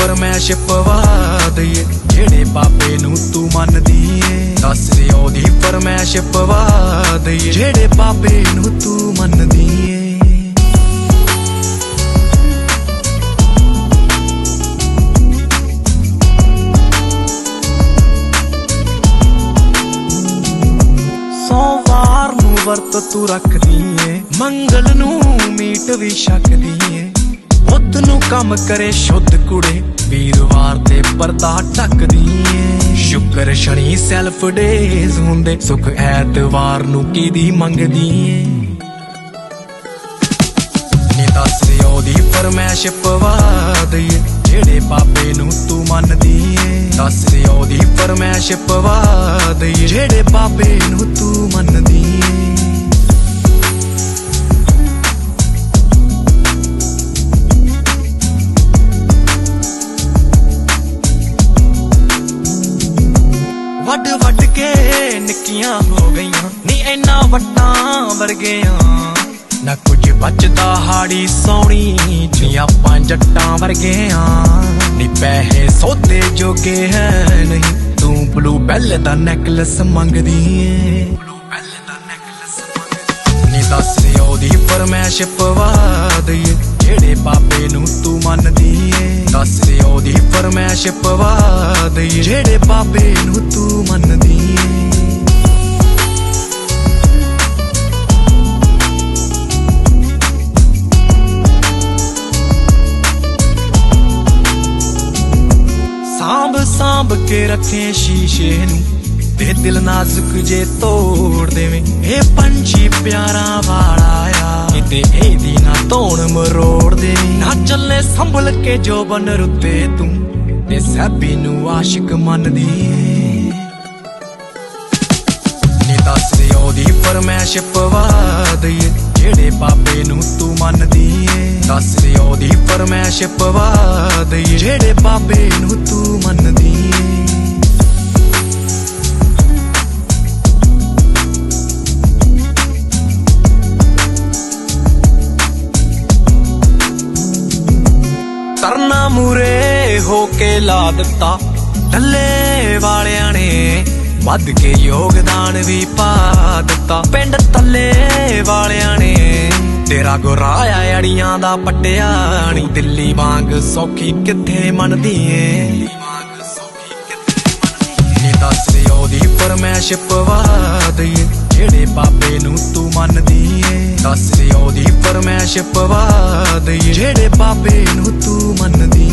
ਫਰਮੈਸ਼ ਪਵਾ ਦਈਏ ਜਿਹੜੇ ਬਾਬੇ ਨੂੰ ਤੂੰ ਮੰਨਦੀ ਏ, ਦੱਸ ਉਹਦੀ ਫਰਮੈਸ਼ ਪਵਾ ਦਈਏ ਜਿਹੜੇ ਬਾਬੇ ਨੂੰ ਤੂੰ ਮੰਨਦੀ ਏ। ਸੋਮਵਾਰ ਨੂੰ ਵਰਤ ਤੂੰ ਰੱਖਦੀ ਏ, ਮੰਗਲ ਨੂੰ ਮੀਟ ਵੀ ਛਕਦੀ ਏ। ਬੁੱਧ ਨੂੰ ਕੰਮ ਕਰੇ ਸ਼ੁੱਧ ਕੁੜੇ। ਵੀਰਵਾਰ ਤੇ ਪਰਦਾ ਢੱਕਦੀ ਏ। ਸ਼ੁਕਰ ਸ਼ਨੀ ਸੈਲਫ ਡੇਜ਼ ਹੁੰਦੇ, ਸੁਖ ਐਤਵਾਰ ਨੂੰ ਕੀਦੀ ਮੰਗਦੀ ਏ। ਨੀ ਦੱਸ ਉਹਦੀ ਫਰਮੈਸ਼ ਪਵਾ ਦਈਏ, ਜਿਹੜੇ ਬਾਬੇ ਨੂੰ ਤੂੰ ਮੰਨਦੀ ਏ। ਦੱਸ ਉਹਦੀ ਫਰਮੈਸ਼ ਪਵਾ ਦਈਏ, ਜਿਹੜੇ ਬਾਬੇ ਨੂੰ ਨਿੱਕੀਆਂ ਹੋ ਗਈਆਂ। ਨੀ ਇੰਨਾ ਵੱਟਾਂ ਵਰਗੀਆਂ। ਨਾ ਕੁਝ ਬਚਦਾ ਹਾੜੀ ਸੋਣੀ ਨੀ ਆਪਾਂ ਜੱਟਾਂ ਵਰਗੀਆਂ। ਨੀ ਪੈਸੇ ਸੋਤੇ ਜੋਗੇ ਹੈ ਨਹੀਂ। ਤੂੰ ਬਲੂ ਬੈਲ ਦਾ ਨੈਕਲਸ ਮੰਗਦੀ ਏ। ਨੈਕਲਸ ਨੀ ਦੱਸ ਉਹਦੀ ਫਰਮੈਸ਼ ਪਵਾ ਦਈਏ। ਜਿਹੜੇ ਬਾਬੇ ਨੂੰ ਤੂੰ ਮੰਨਦੀ ਏ। ਦੱਸ ਉਹਦੀ ਫਰਮੈਸ਼ ਪਵਾ ਦਈਏ। ਜਿਹੜੇ ਬਾਬੇ ਨੂੰ ਤੂੰ ਕੇ ਰੱਖੇ ਸ਼ੀਸ਼ੇ ਨੂੰ, ਤੇ ਦਿਲ ਨਾਜ਼ੁਕ ਜੇ ਤੋੜ ਦੇਵੇਂ। ਇਹ ਪੰਛੀ ਪਿਆਰਾ ਵਾਲਾ ਆ, ਕਿਤੇ ਇਹਦੀ ਨਾ ਧੋਣ ਮਰੋੜ ਦੇ ਨਾ ਚੱਲੇ ਸੰਭਲ ਕੇ ਜੋ ਬਨ ਰੁੱਤੇ ਤੂੰ, ਤੇ ਸਭੀ ਨੂੰ ਆਸ਼ਿਕ ਮੰਨਦੀ ਨੀ ਦੱਸ ਉਹਦੀ ਫਰਮੈਸ਼ ਪਵਾ ਦਈਏ, ਜਿਹੜੇ ਬਾਬੇ ਨੂੰ ਤੂੰ ਮੰਨਦੀ ਏ। ਦੱਸ ਉਹਦੀ ਫਰਮੈਸ਼ ਪਵਾ ਦਈਏ, ਜਿਹੜੇ ਬਾਬੇ ਨੂੰ ਤੂੰ ਮੰਨਦੀ ਮੂਰੇ ਹੋ ਕੇ ਲਾ ਦਿੱਤਾ। ਢੱਲੇ ਵਾਲਿਆਂ ਨੇ ਵੱਧ ਕੇ ਯੋਗਦਾਨ ਵੀ ਪਾ ਦਿੱਤਾ। ਪਿੰਡ ਤੱਲੇ ਵਾਲਿਆਂ ਨੇ ਤੇਰਾ ਗੁਰਾਇਆ ਅੜੀਆਂ ਦਾ ਪੱਟਿਆ ਨੀ। ਦਿੱਲੀ ਵਾਂਗ ਸੌਖੀ ਕਿੱਥੇ ਮੰਨਦੀ ਏ? ਨੀ ਦੱਸ ਉਹਦੀ ਫਰਮੈਸ਼ ਪਵਾ ਦਈਏ। ਜਿਹੜੇ ਬਾਬੇ ਨੂੰ ਉਹਦੀ ਫਰਮੈਸ਼ ਦਈਏ ਜਿਹੜੇ ਬਾਬੇ ਨੂੰ ਤੂੰ ਮੰਨਦੀ